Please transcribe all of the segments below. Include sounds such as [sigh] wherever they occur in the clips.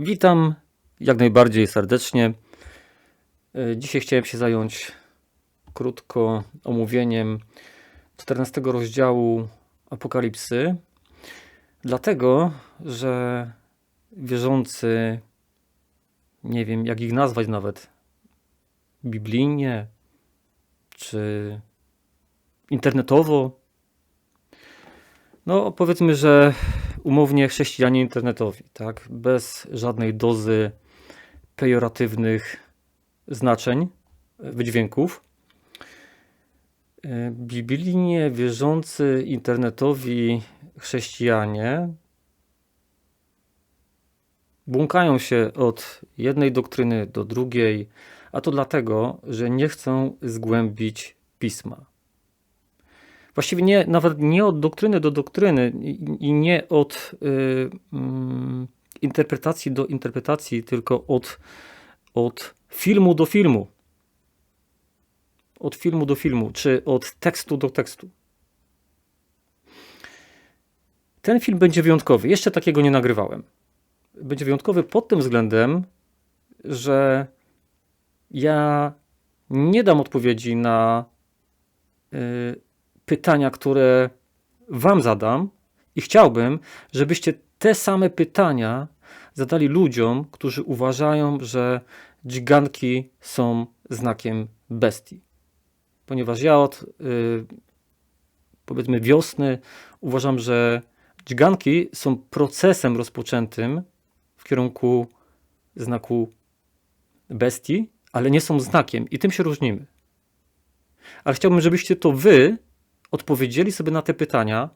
Witam jak najbardziej serdecznie. E, Dzisiaj chciałem się zająć krótko omówieniem 14 rozdziału Apokalipsy, dlatego że wierzący, nie wiem jak ich nazwać nawet, biblijnie czy internetowo, no powiedzmy, że umownie chrześcijanie internetowi, tak? Bez żadnej dozy pejoratywnych znaczeń, wydźwięków. E, Biblijnie wierzący internetowi chrześcijanie błąkają się od jednej doktryny do drugiej, a to dlatego, że nie chcą zgłębić pisma. Właściwie nie, nawet nie od doktryny do doktryny i, i nie od y, mm, interpretacji do interpretacji, tylko od, od filmu do filmu. Od filmu do filmu, czy od tekstu do tekstu. Ten film będzie wyjątkowy. Jeszcze takiego nie nagrywałem. Będzie wyjątkowy pod tym względem, że ja nie dam odpowiedzi na y, pytania, które Wam zadam, i chciałbym, żebyście te same pytania zadali ludziom, którzy uważają, że dźganki są znakiem bestii. Ponieważ ja od y, powiedzmy wiosny uważam, że dźganki są procesem rozpoczętym w kierunku znaku bestii, ale nie są znakiem i tym się różnimy. Ale chciałbym, żebyście to wy odpowiedzieli sobie na te pytania,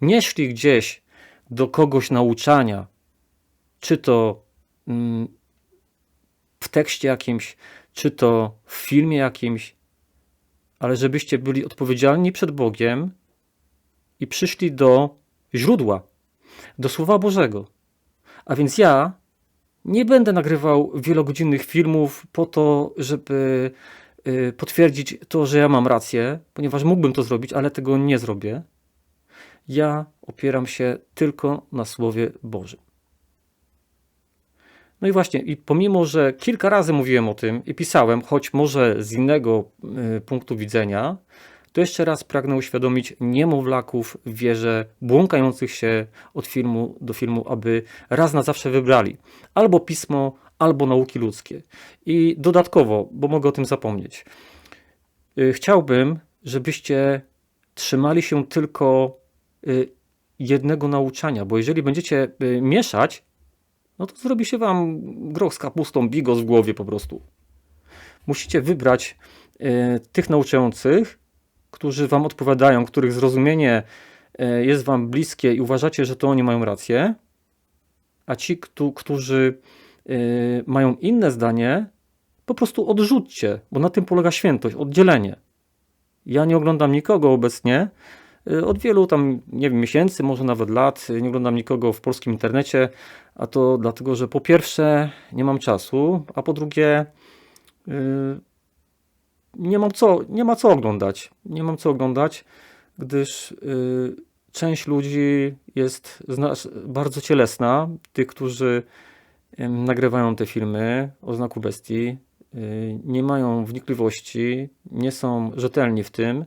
nie szli gdzieś do kogoś nauczania, czy to mm, w tekście jakimś, czy to w filmie jakimś, ale żebyście byli odpowiedzialni przed Bogiem i przyszli do źródła, do Słowa Bożego. A więc ja nie będę nagrywał wielogodzinnych filmów po to, żeby potwierdzić to, że ja mam rację, ponieważ mógłbym to zrobić, ale tego nie zrobię. Ja opieram się tylko na Słowie Bożym. No i właśnie, i pomimo, że kilka razy mówiłem o tym i pisałem, choć może z innego y, punktu widzenia, to jeszcze raz pragnę uświadomić niemowlaków w wierze błąkających się od filmu do filmu, aby raz na zawsze wybrali albo pismo, albo nauki ludzkie. I dodatkowo, bo mogę o tym zapomnieć, y, chciałbym, żebyście trzymali się tylko y, jednego nauczania, bo jeżeli będziecie y, mieszać, no to zrobi się wam groch z kapustą, bigos w głowie po prostu. Musicie wybrać tych nauczających, którzy wam odpowiadają, których zrozumienie jest wam bliskie i uważacie, że to oni mają rację, a ci, którzy e, mają inne zdanie, po prostu odrzućcie, bo na tym polega świętość, oddzielenie. Ja nie oglądam nikogo obecnie, e, od wielu tam, nie wiem, miesięcy, może nawet lat, nie oglądam nikogo w polskim internecie, a to dlatego, że po pierwsze nie mam czasu, a po drugie nie mam co, nie ma co oglądać. Nie mam co oglądać, gdyż y, część ludzi jest bardzo cielesna. Tych, którzy y, nagrywają te filmy o znaku bestii, y, nie mają wnikliwości, nie są rzetelni w tym.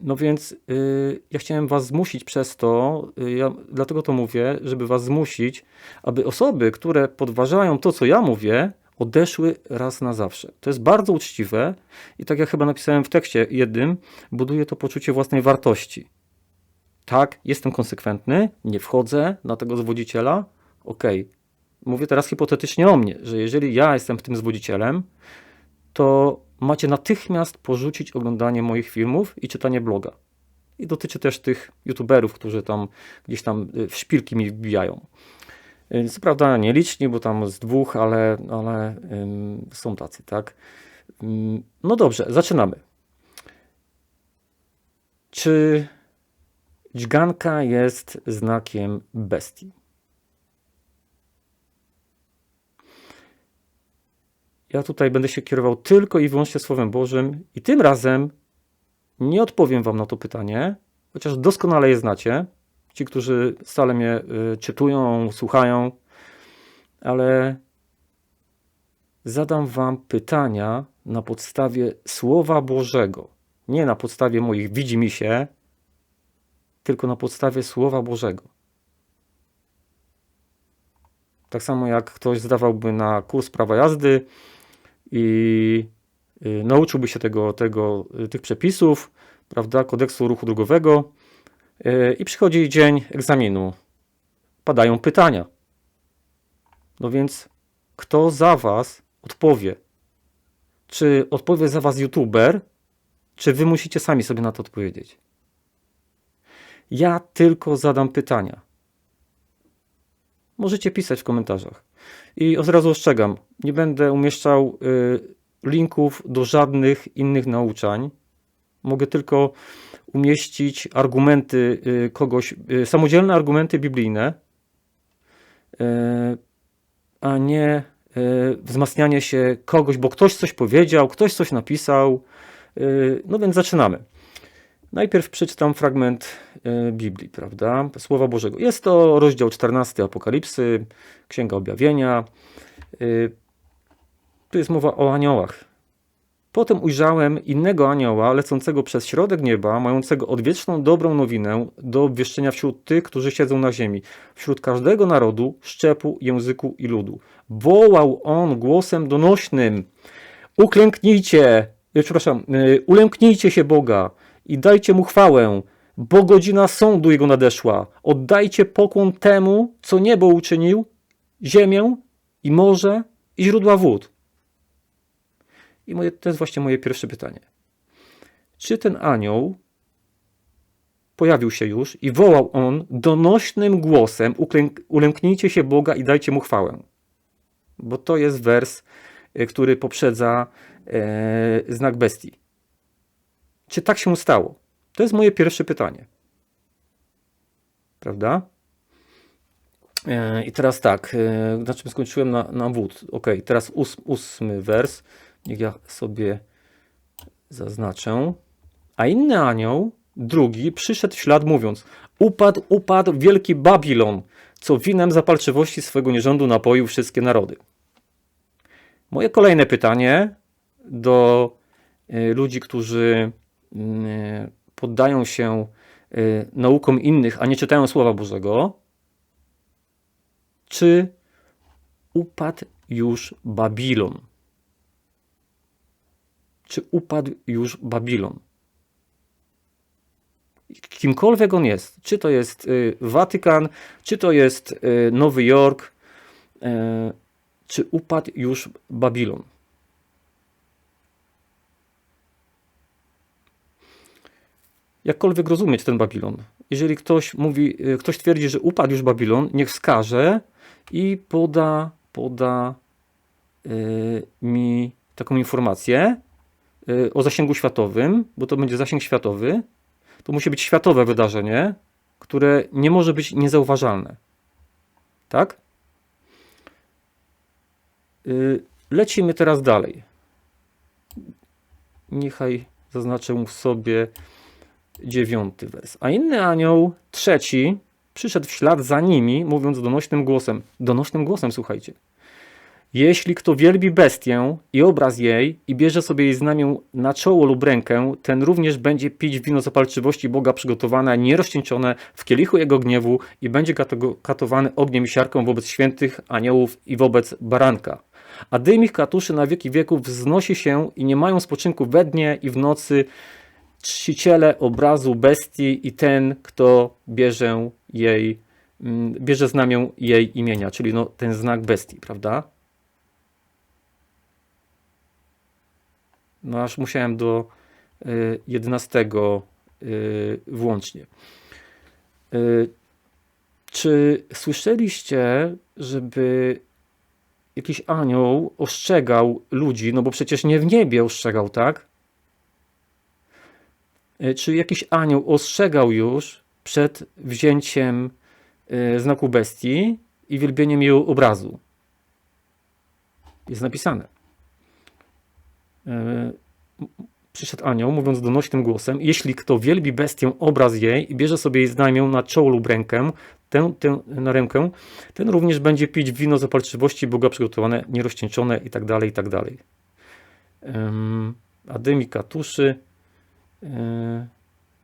No więc y, ja chciałem was zmusić przez to, y, ja dlatego to mówię, żeby was zmusić, aby osoby, które podważają to, co ja mówię, odeszły raz na zawsze. To jest bardzo uczciwe i tak jak chyba napisałem w tekście jednym, buduje to poczucie własnej wartości. Tak, jestem konsekwentny, nie wchodzę na tego zwodziciela, ok. Mówię teraz hipotetycznie o mnie, że jeżeli ja jestem tym zwodzicielem, to macie natychmiast porzucić oglądanie moich filmów i czytanie bloga. I dotyczy też tych youtuberów, którzy tam gdzieś tam y, w szpilki mi wbijają. Y, co prawda nieliczni, bo tam z dwóch, ale, ale ym, są tacy, tak? Ym, no dobrze, zaczynamy. Czy dźganka jest znakiem bestii? Ja tutaj będę się kierował tylko i wyłącznie Słowem Bożym i tym razem nie odpowiem Wam na to pytanie, chociaż doskonale je znacie, ci, którzy stale mnie y, czytują, słuchają, ale zadam wam pytania na podstawie Słowa Bożego. Nie na podstawie moich widzi się, tylko na podstawie Słowa Bożego. Tak samo jak ktoś zdawałby na kurs prawa jazdy i y, nauczyłby się tego, tego, y, tych przepisów, prawda, kodeksu ruchu drogowego y, i przychodzi dzień egzaminu. Padają pytania. No więc kto za was odpowie? Czy odpowie za was youtuber, czy wy musicie sami sobie na to odpowiedzieć? Ja tylko zadam pytania. Możecie pisać w komentarzach. I od razu ostrzegam, nie będę umieszczał y, linków do żadnych innych nauczań. Mogę tylko umieścić argumenty y, kogoś, y, samodzielne argumenty biblijne, y, a nie y, wzmacnianie się kogoś, bo ktoś coś powiedział, ktoś coś napisał. Y, No więc zaczynamy. Najpierw przeczytam fragment e, Biblii, prawda? Słowa Bożego. Jest to rozdział 14 Apokalipsy, Księga Objawienia. E, Tu jest mowa o aniołach. Potem ujrzałem innego anioła lecącego przez środek nieba, mającego odwieczną dobrą nowinę do obwieszczenia wśród tych, którzy siedzą na ziemi, wśród każdego narodu, szczepu, języku i ludu. Wołał on głosem donośnym: Uklęknijcie, e, przepraszam, ulęknijcie się Boga i dajcie mu chwałę, bo godzina sądu jego nadeszła. Oddajcie pokłon temu, co niebo uczynił, ziemię i morze i źródła wód. I moje, to jest właśnie moje pierwsze pytanie. Czy ten anioł pojawił się już i wołał on donośnym głosem: "Uklęk- Ulęknijcie się Boga i dajcie mu chwałę? Bo to jest wers, y, który poprzedza e, znak bestii. Czy tak się stało? To jest moje pierwsze pytanie. Prawda? E, I teraz tak, e, na czym skończyłem na, na wód. Ok, teraz ós, ósmy wers. Niech ja sobie zaznaczę. A inny anioł, drugi, przyszedł w ślad mówiąc: Upadł, upadł wielki Babilon, co winem zapalczywości swego nierządu napoił wszystkie narody. Moje kolejne pytanie do e, ludzi, którzy poddają się e, naukom innych, a nie czytają Słowa Bożego, czy upadł już Babilon? Czy upadł już Babilon? Kimkolwiek on jest, czy to jest y, Watykan, czy to jest y, Nowy Jork, y, czy upadł już Babilon? Jakkolwiek rozumieć ten Babilon. Jeżeli ktoś mówi, y, ktoś twierdzi, że upadł już Babilon, niech wskaże i poda, poda y, mi taką informację y, o zasięgu światowym, bo to będzie zasięg światowy. To musi być światowe wydarzenie, które nie może być niezauważalne. Tak? Lecimy teraz dalej. Niechaj zaznaczę sobie dziewiąty wers. A inny anioł, trzeci, przyszedł w ślad za nimi, mówiąc donośnym głosem. Donośnym głosem, słuchajcie. Jeśli kto wielbi bestię i obraz jej i bierze sobie jej znamię na czoło lub rękę, ten również będzie pić wino zapalczywości Boga przygotowane, nierozcieńczone w kielichu jego gniewu i będzie kato- katowany ogniem i siarką wobec świętych aniołów i wobec baranka. A dym ich katuszy na wieki wieków wznosi się i nie mają spoczynku we dnie i w nocy, czciciele obrazu bestii i ten, kto bierze jej, mm, bierze znamię jej imienia, czyli no, ten znak bestii, prawda? No aż musiałem do y, 11 y, włącznie. Y, czy słyszeliście, żeby jakiś anioł ostrzegał ludzi, no bo przecież nie w niebie ostrzegał, tak? E, czy jakiś anioł ostrzegał już przed wzięciem e, znaku bestii i wielbieniem jej obrazu? Jest napisane. E, Przyszedł anioł, mówiąc donośnym głosem: Jeśli kto wielbi bestię, obraz jej i bierze sobie jej znamię na czoło lub rękę, tę, tę, na rękę, ten również będzie pić wino zapalczywości Boga przygotowane, nierozcieńczone i tak dalej, i tak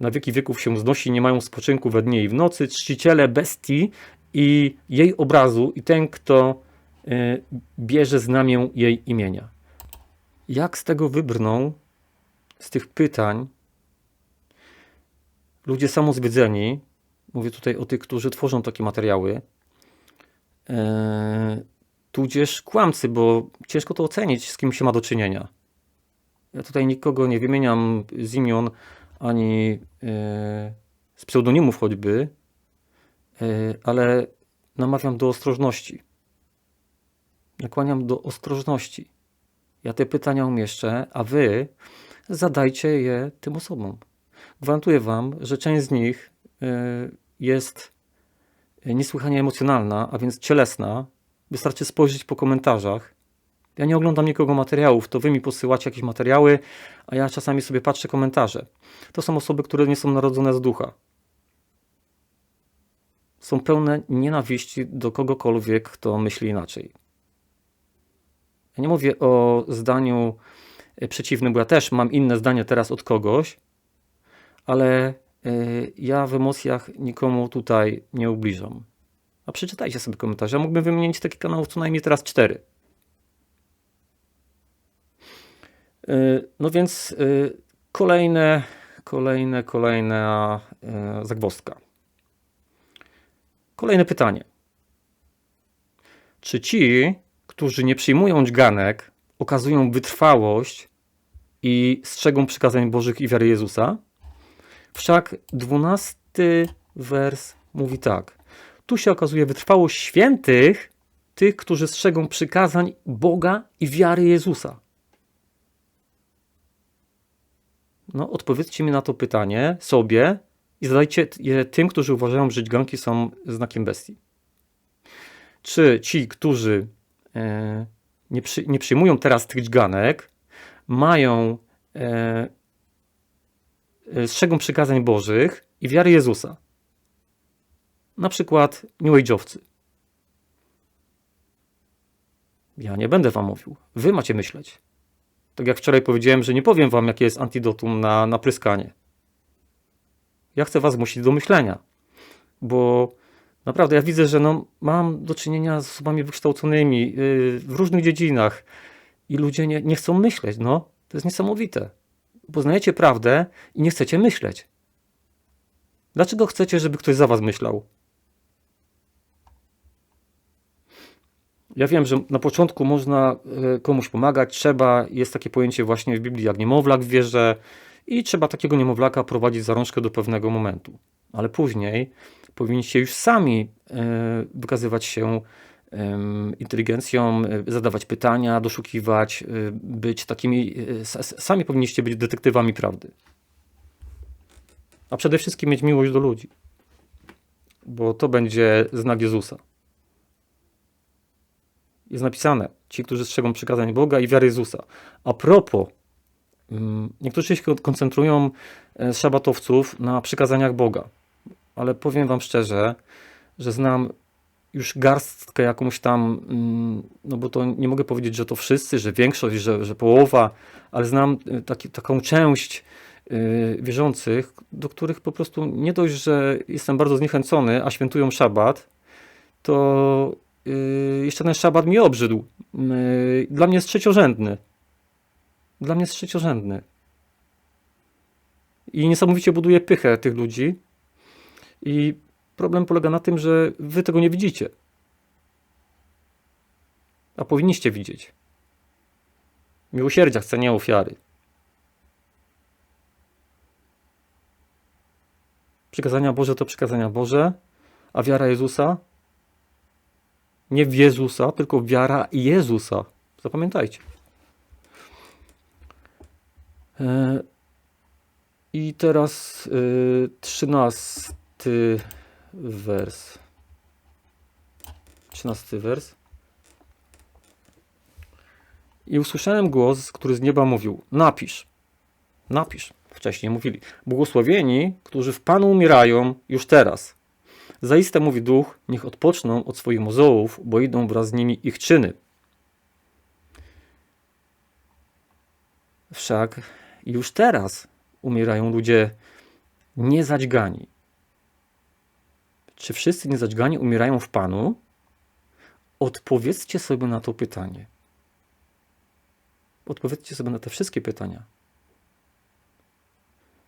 na wieki wieków się znosi, nie mają spoczynku we dnie i w nocy. Czciciele bestii i jej obrazu i ten, kto yy, bierze znamię jej imienia. Jak z tego wybrną, z tych pytań, ludzie samozwiedzeni, mówię tutaj o tych, którzy tworzą takie materiały, e, tudzież kłamcy, bo ciężko to ocenić, z kim się ma do czynienia. Ja tutaj nikogo nie wymieniam z imion, ani e, z pseudonimów choćby, e, ale namawiam do ostrożności. Nakłaniam do ostrożności. Ja te pytania umieszczę, a wy zadajcie je tym osobom. Gwarantuję wam, że część z nich y, jest niesłychanie emocjonalna, a więc cielesna. Wystarczy spojrzeć po komentarzach. Ja nie oglądam nikogo materiałów, to wy mi posyłacie jakieś materiały, a ja czasami sobie patrzę komentarze. To są osoby, które nie są narodzone z ducha. Są pełne nienawiści do kogokolwiek, kto myśli inaczej. Ja nie mówię o zdaniu e, przeciwnym, bo ja też mam inne zdanie teraz od kogoś, ale e, ja w emocjach nikomu tutaj nie ubliżam. A przeczytajcie sobie komentarze. Ja mógłbym wymienić takich kanałów co najmniej teraz cztery. E, No więc kolejne, kolejne, kolejna zagwozdka. Kolejne pytanie. Czy ci, którzy nie przyjmują dźganek, okazują wytrwałość i strzegą przykazań Bożych i wiary Jezusa? Wszak dwunasty wers mówi tak. Tu się okazuje wytrwałość świętych, tych, którzy strzegą przykazań Boga i wiary Jezusa. No, odpowiedzcie mi na to pytanie sobie i zadajcie je tym, którzy uważają, że dźganki są znakiem bestii. Czy ci, którzy e, nie, przy, nie przyjmują teraz tych dźganek, mają e, e, strzegą przykazań Bożych i wiary Jezusa. Na przykład New Age'owcy. Ja nie będę wam mówił. Wy macie myśleć. Tak jak wczoraj powiedziałem, że nie powiem wam, jakie jest antidotum na, na pryskanie. Ja chcę was zmusić do myślenia, bo Naprawdę, ja widzę, że no, mam do czynienia z osobami wykształconymi yy, w różnych dziedzinach i ludzie nie, nie chcą myśleć. No, to jest niesamowite. Poznajecie prawdę i nie chcecie myśleć. Dlaczego chcecie, żeby ktoś za was myślał? Ja wiem, że na początku można y, komuś pomagać, trzeba, jest takie pojęcie właśnie w Biblii jak niemowlak w wierze i trzeba takiego niemowlaka prowadzić za rączkę do pewnego momentu. Ale później powinniście już sami e, wykazywać się inteligencją, e, zadawać pytania, doszukiwać, e, być takimi, sami powinniście być detektywami prawdy. A przede wszystkim mieć miłość do ludzi, bo to będzie znak Jezusa. Jest napisane, ci, którzy strzegą przykazań Boga i wiary Jezusa. A propos, niektórzy się koncentrują z szabatowców na przykazaniach Boga ale powiem Wam szczerze, że znam już garstkę jakąś tam, mm, no bo to nie mogę powiedzieć, że to wszyscy, że większość, że, że połowa, ale znam y, taki, taką część yy, wierzących, do których po prostu nie dość, że jestem bardzo zniechęcony, a świętują szabat, to jeszcze ten szabat mi obrzydł. Yy, dla mnie jest trzeciorzędny. Dla mnie jest trzeciorzędny. I niesamowicie buduje pychę tych ludzi, i problem polega na tym, że wy tego nie widzicie. A powinniście widzieć. Miłosierdzia chce nie ofiary. Przykazania Boże to przykazania Boże, a wiara Jezusa nie w Jezusa, tylko wiara Jezusa. Zapamiętajcie. E, I teraz y, trzynasty 13 wers. 13 wers. I usłyszałem głos, który z nieba mówił: Napisz. Napisz. Wcześniej mówili. Błogosławieni, którzy w Panu umierają już teraz. Zaiste mówi duch, niech odpoczną od swoich mozołów, bo idą wraz z nimi ich czyny. Wszak już teraz umierają ludzie niezadźgani. Czy wszyscy niezadźgani umierają w Panu? Odpowiedzcie sobie na to pytanie. Odpowiedzcie sobie na te wszystkie pytania.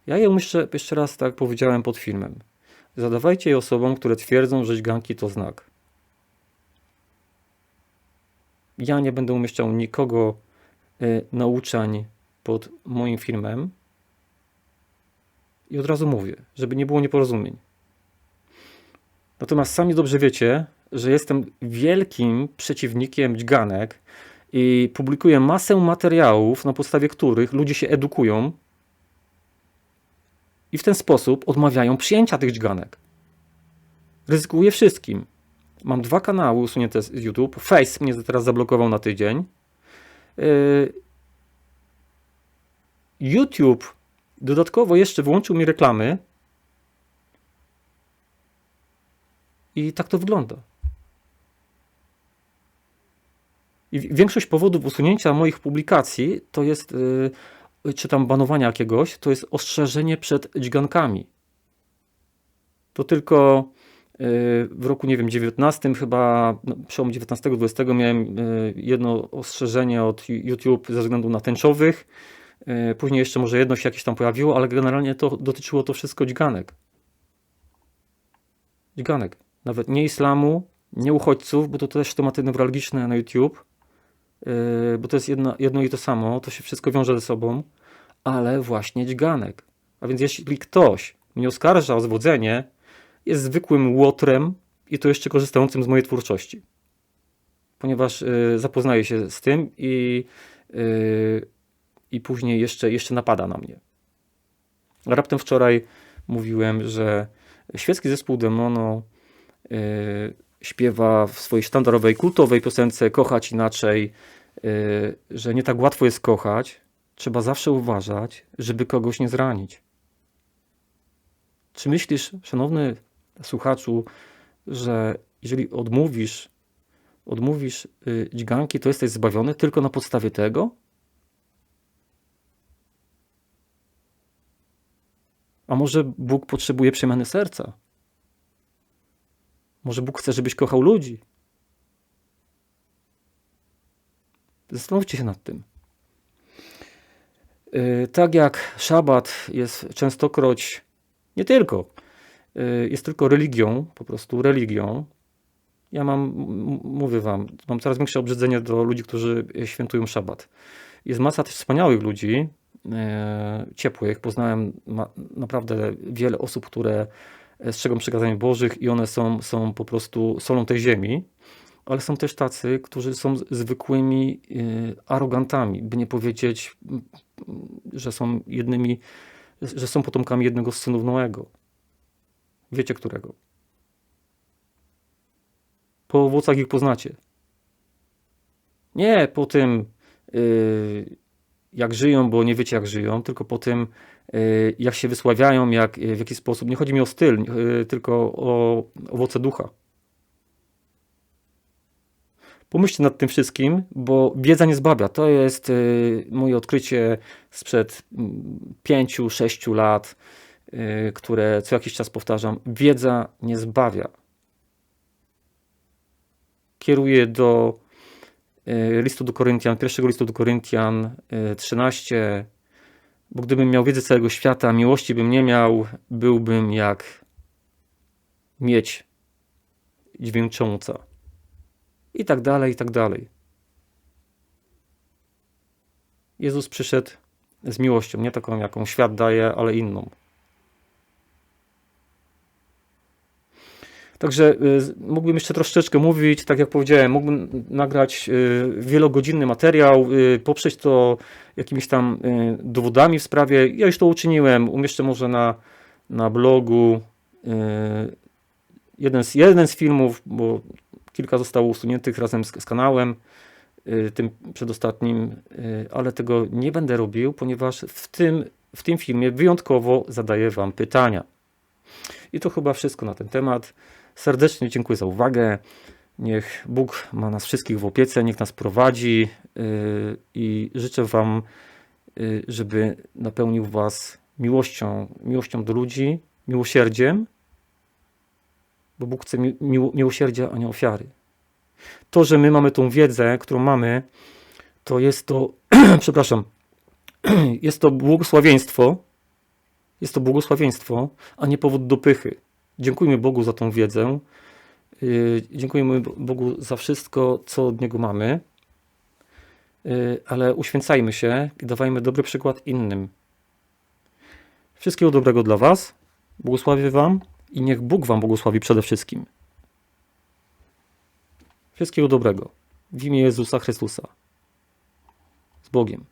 Ja je jeszcze, jeszcze raz tak powiedziałem pod filmem. Zadawajcie je osobom, które twierdzą, że dźganki to znak. Ja nie będę umieszczał nikogo y, nauczań pod moim filmem. I od razu mówię, żeby nie było nieporozumień. Natomiast sami dobrze wiecie, że jestem wielkim przeciwnikiem dźganek i publikuję masę materiałów, na podstawie których ludzie się edukują i w ten sposób odmawiają przyjęcia tych dźganek. Ryzykuję wszystkim. Mam dwa kanały usunięte z YouTube. Face mnie teraz zablokował na tydzień. Yy, YouTube dodatkowo jeszcze włączył mi reklamy. I tak to wygląda. I większość powodów usunięcia moich publikacji to jest, yy, czy tam banowania jakiegoś, to jest ostrzeżenie przed dźgankami. To tylko yy, w roku, nie wiem, 19, chyba no, przełom 19-20 miałem yy, jedno ostrzeżenie od YouTube ze względu na tęczowych. Yy, później jeszcze może jedno się jakieś tam pojawiło, ale generalnie to dotyczyło to wszystko dźganek. Dźganek. Nawet nie islamu, nie uchodźców, bo to też tematy newralgiczne na YouTube bo to jest jedno, jedno i to samo, to się wszystko wiąże ze sobą, ale właśnie dźganek. A więc jeśli ktoś mnie oskarża o zwodzenie, jest zwykłym łotrem i to jeszcze korzystającym z mojej twórczości. Ponieważ y, zapoznaje się z tym i, y, i później jeszcze, jeszcze napada na mnie. Raptem wczoraj mówiłem, że świecki zespół Demono y, śpiewa w swojej sztandarowej, kultowej piosence Kochać inaczej, yy, że nie tak łatwo jest kochać, trzeba zawsze uważać, żeby kogoś nie zranić. Czy myślisz, szanowny słuchaczu, że jeżeli odmówisz, odmówisz yy, dźganki, to jesteś zbawiony tylko na podstawie tego? A może Bóg potrzebuje przemiany serca? Może Bóg chce, żebyś kochał ludzi. Zastanówcie się nad tym. Yy, tak jak szabat jest częstokroć, nie tylko, yy, jest tylko religią, po prostu religią. Ja mam, mówię wam, mam coraz większe obrzydzenie do ludzi, którzy świętują szabat. Jest masa też wspaniałych ludzi, yy, ciepłych. Poznałem naprawdę wiele osób, które strzegą przykazań Bożych i one są, są po prostu solą tej ziemi, ale są też tacy, którzy są zwykłymi y, arogantami, by nie powiedzieć, że są jednymi, że są potomkami jednego z synów Noego. Wiecie którego? Po owocach ich poznacie. Nie po tym, y, jak żyją, bo nie wiecie jak żyją, tylko po tym, y, jak się wysławiają, jak, w jaki sposób. Nie chodzi mi o styl, y, tylko o owoce ducha. Pomyślcie nad tym wszystkim, bo wiedza nie zbawia. To jest y, moje odkrycie sprzed 5-6 mm, lat, które co jakiś czas powtarzam. Wiedza nie zbawia. Kieruję do Y, listu do Koryntian, pierwszego listu do Koryntian 13, y, bo gdybym miał wiedzę całego świata, miłości bym nie miał, byłbym jak mieć dźwięcząca. I tak dalej, i tak dalej. Jezus przyszedł z miłością, nie taką, jaką świat daje, ale inną. Także y, mógłbym jeszcze troszeczkę mówić, tak jak powiedziałem, mógłbym nagrać y, wielogodzinny materiał, y, poprzeć to jakimiś tam dowodami w sprawie. Ja już to uczyniłem, umieszczę może na, na blogu jeden z, jeden z filmów, bo kilka zostało usuniętych razem z, z kanałem, tym przedostatnim, ale tego nie będę robił, ponieważ w tym w tym filmie wyjątkowo zadaję Wam pytania. I to chyba wszystko na ten temat. Serdecznie dziękuję za uwagę. Niech Bóg ma nas wszystkich w opiece, niech nas prowadzi yy, i życzę Wam, yy, żeby napełnił Was miłością, miłością do ludzi, miłosierdziem, bo Bóg chce mi- miło- miłosierdzia, a nie ofiary. To, że my mamy tą wiedzę, którą mamy, to jest to, [clears throat] przepraszam, [clears throat] jest to błogosławieństwo, jest to błogosławieństwo, a nie powód do pychy. Dziękujmy Bogu za tą wiedzę. Yy, Dziękujemy Bo- Bogu za wszystko, co od Niego mamy, Yy, ale uświęcajmy się i dawajmy dobry przykład innym. Wszystkiego dobrego dla Was. Błogosławię Wam i niech Bóg Wam błogosławi przede wszystkim. Wszystkiego dobrego. W imię Jezusa Chrystusa. Z Bogiem.